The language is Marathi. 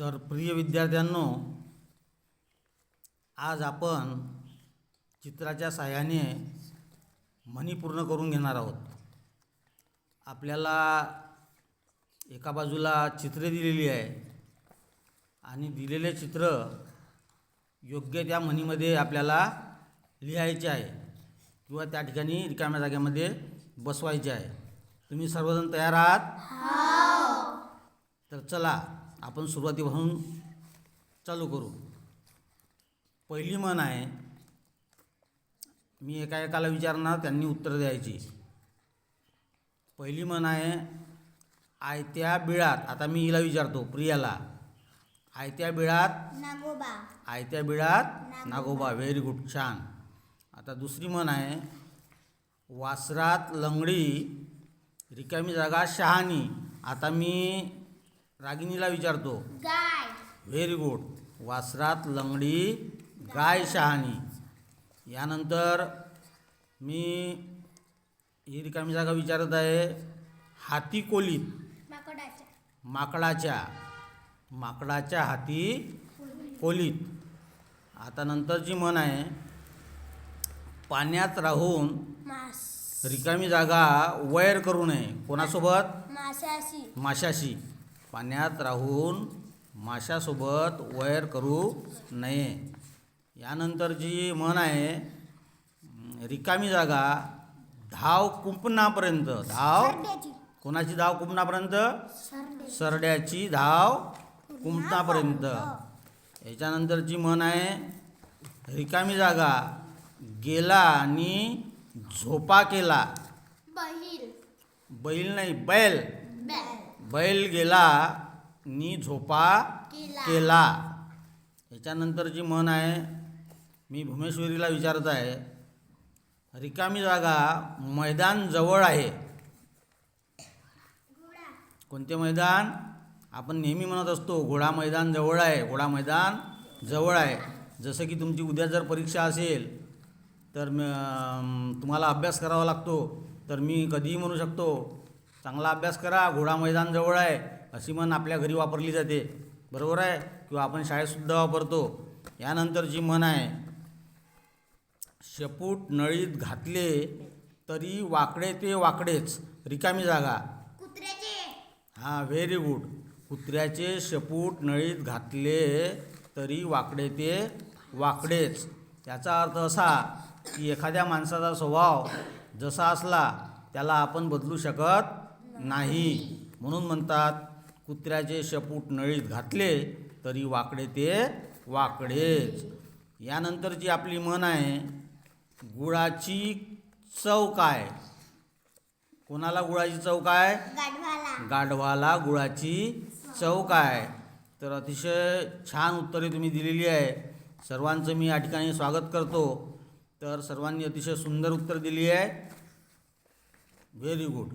तर प्रिय विद्यार्थ्यांनो आज आपण चित्राच्या साहाय्याने म्हणी पूर्ण करून घेणार आहोत. आपल्याला एका बाजूला चित्रे दिलेली आहे आणि दिलेले चित्र योग्य त्या म्हणीमध्ये आपल्याला लिहायचे आहे किंवा त्या ठिकाणी रिकाम्या जागेमध्ये बसवायचे आहे. तुम्ही सर्वजण तयार आहात? तर चला आपण सुरुवातीपासून चालू करू. पहिली म्हण आहे मी एका एकाला विचारणार त्यांनी उत्तर द्यायची. पहिली म्हण आहे आयत्या बिळात आता मी हिला विचारतो प्रियाला आयत्या बिळात नागोबा. आयत्या बिळात नागोबा. व्हेरी गुड छान. आता दुसरी म्हण आहे वासरात लंगडी रिकामी जागा शहाणी. आता मी रागिनीला विचारतो गाय. व्हेरी गुड वासरात लंगडी गाय शहाणी. यानंतर मी ही रिकामी जागा विचारत आहे हाती कोलीत माकडाच्या. माकडाच्या. हाती कोलीत. आता नंतरची म्हण आहे पाण्यात राहून रिकामी जागा वैर करू नये. कोणासोबत? माशाशी. माशाशी. पाण्यात राहून माशासोबत वैर करू नये. यानंतरची म्हण आहे रिकामी जागा धाव कुंपणापर्यंत. धाव कोणाची धाव कुंपणापर्यंत? सरडे सरड्याची धाव कुंपणापर्यंत. याच्यानंतरची म्हण आहे रिकामी जागा गेला आणि झोपा केला. बैल. नाही बैल. बॅल गेला नि झोपा केला. केला. याच्यानंतरची म्हण आहे मी भुमेश्वरीला विचारत आहे रिकामी जागा मैदान जवळ आहे. कोणते मैदान? आपण नेहमी म्हणत असतो घोडा मैदान जवळ आहे घोडा मैदान जवळ आहे. जसं की तुमची उद्या जर परीक्षा असेल तर तुम्हाला अभ्यास करावा लागतो तर मी कधीही म्हणू शकतो चांगला अभ्यास करा घोडा मैदान जवळ आहे अशी म्हण आपल्या घरी वापरली जाते. बरोबर आहे? किंवा आपण शाळेतसुद्धा वापरतो. यानंतरची म्हण आहे शेपूट नळीत घातले तरी वाकडे ते वाकडेच. रिकामी जागा. हां व्हेरी गुड कुत्र्याचे शेपूट नळीत घातले तरी वाकडे ते वाकडेच. त्याचा अर्थ असा की एखाद्या माणसाचा स्वभाव जसा असला त्याला आपण बदलू शकत नाही. म्हणून म्हणतात कुत्र्याचे शेपूट नळीत घातले तरी वाकडे ते वाकडेच. यानंतरची आपली म्हण आहे गुळाची चव काय? कोणाला गुळाची चव काय? गाढवाला. गाढवाला गुळाची चव काय? तर अतिशय छान उत्तरे तुम्ही दिलेली आहे. सर्वांचं मी या ठिकाणी स्वागत करतो. तर सर्वांनी अतिशय सुंदर उत्तर दिली आहे. Very good